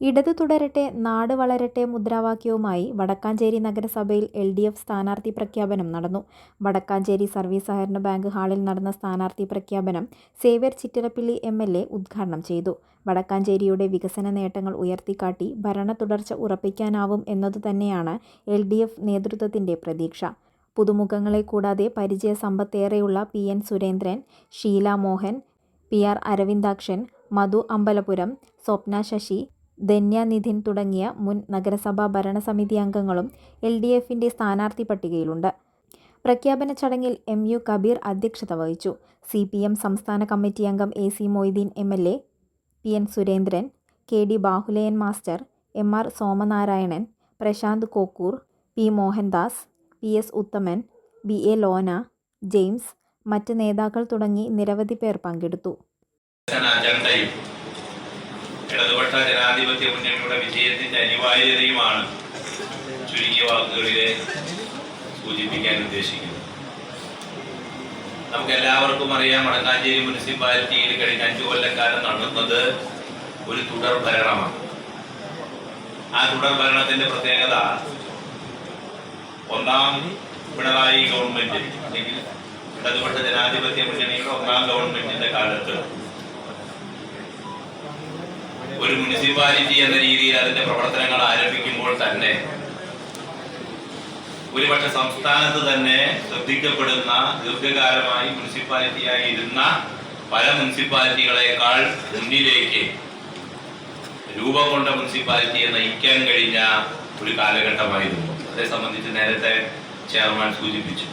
ഇടതു തുടരട്ടെ നാട് വളരട്ടെ മുദ്രാവാക്യവുമായി വടക്കാഞ്ചേരി നഗരസഭയിൽ എൽ ഡി എഫ് സ്ഥാനാർത്ഥി പ്രഖ്യാപനം നടന്നു. വടക്കാഞ്ചേരി സർവീസ് സഹകരണ ബാങ്ക് ഹാളിൽ നടന്ന സ്ഥാനാർത്ഥി പ്രഖ്യാപനം Xavier Chittilappilly M L A ഉദ്ഘാടനം ചെയ്തു. വടക്കാഞ്ചേരിയുടെ വികസന നേട്ടങ്ങൾ ഉയർത്തിക്കാട്ടി ഭരണ തുടർച്ച ഉറപ്പിക്കാനാവും എന്നതുതന്നെയാണ് എൽ ഡി എഫ് നേതൃത്വത്തിന്റെ പ്രതീക്ഷ. പുതുമുഖങ്ങളെ കൂടാതെ പരിചയ സമ്പത്തേറെയുള്ള P N Surendran Sheela Mohan P R Aravindakshan Madhu Ambalapuram Swapna Sasi Dhanya Nidhin തുടങ്ങിയ മുൻ നഗരസഭാ ഭരണസമിതി അംഗങ്ങളും എൽ ഡി എഫിന്റെ സ്ഥാനാർത്ഥി പട്ടികയിലുണ്ട്. പ്രഖ്യാപന ചടങ്ങിൽ എം യു കബീർ അധ്യക്ഷത വഹിച്ചു. സി പി എം സംസ്ഥാന കമ്മിറ്റി അംഗം A C Moideen M L A P N Surendran K D Bahulayan master M R Somanarayanan Prashanth Kokkur P Mohandas P S Uthaman B A Lona James മറ്റ് നേതാക്കൾ തുടങ്ങി നിരവധി പേർ പങ്കെടുത്തു. ഇടതുപക്ഷ ജനാധിപത്യ മുന്നണിയുടെ വിജയത്തിന്റെ അനിവാര്യതയുമാണ് ചുരുങ്ങിയ വാക്കുകളിലെ സൂചിപ്പിക്കാൻ ഉദ്ദേശിക്കുന്നത്. നമുക്ക് എല്ലാവർക്കും അറിയാം വടക്കാഞ്ചേരി മുനിസിപ്പാലിറ്റിയിൽ കഴിഞ്ഞ അഞ്ചു കൊല്ലക്കാലം നടന്നത് ഒരു തുടർ ഭരണമാണ്. ആ തുടർ ഭരണത്തിന്റെ പ്രത്യേകത ഒന്നാം പിണറായി ഗവൺമെന്റ് അല്ലെങ്കിൽ ഇടതുപക്ഷ ജനാധിപത്യ മുന്നണിയുടെ ഒന്നാം ഗവൺമെന്റിന്റെ കാലത്ത് ഒരു മുനിസിപ്പാലിറ്റി എന്ന രീതിയിൽ അതിന്റെ പ്രവർത്തനങ്ങൾ ആരംഭിക്കുമ്പോൾ തന്നെ ഒരുപക്ഷെ സംസ്ഥാനത്ത് തന്നെ ശ്രദ്ധിക്കപ്പെടുന്ന ദീർഘകാലമായി മുനിസിപ്പാലിറ്റിയായി ഇരുന്ന പല മുനിസിപ്പാലിറ്റികളെക്കാൾ മുന്നിലേക്ക് രൂപം കൊണ്ട മുനിസിപ്പാലിറ്റിയെ നയിക്കാൻ കഴിഞ്ഞ ഒരു കാലഘട്ടമായിരുന്നു. അതേ സംബന്ധിച്ച് നേരത്തെ ചെയർമാൻ സൂചിപ്പിച്ചു.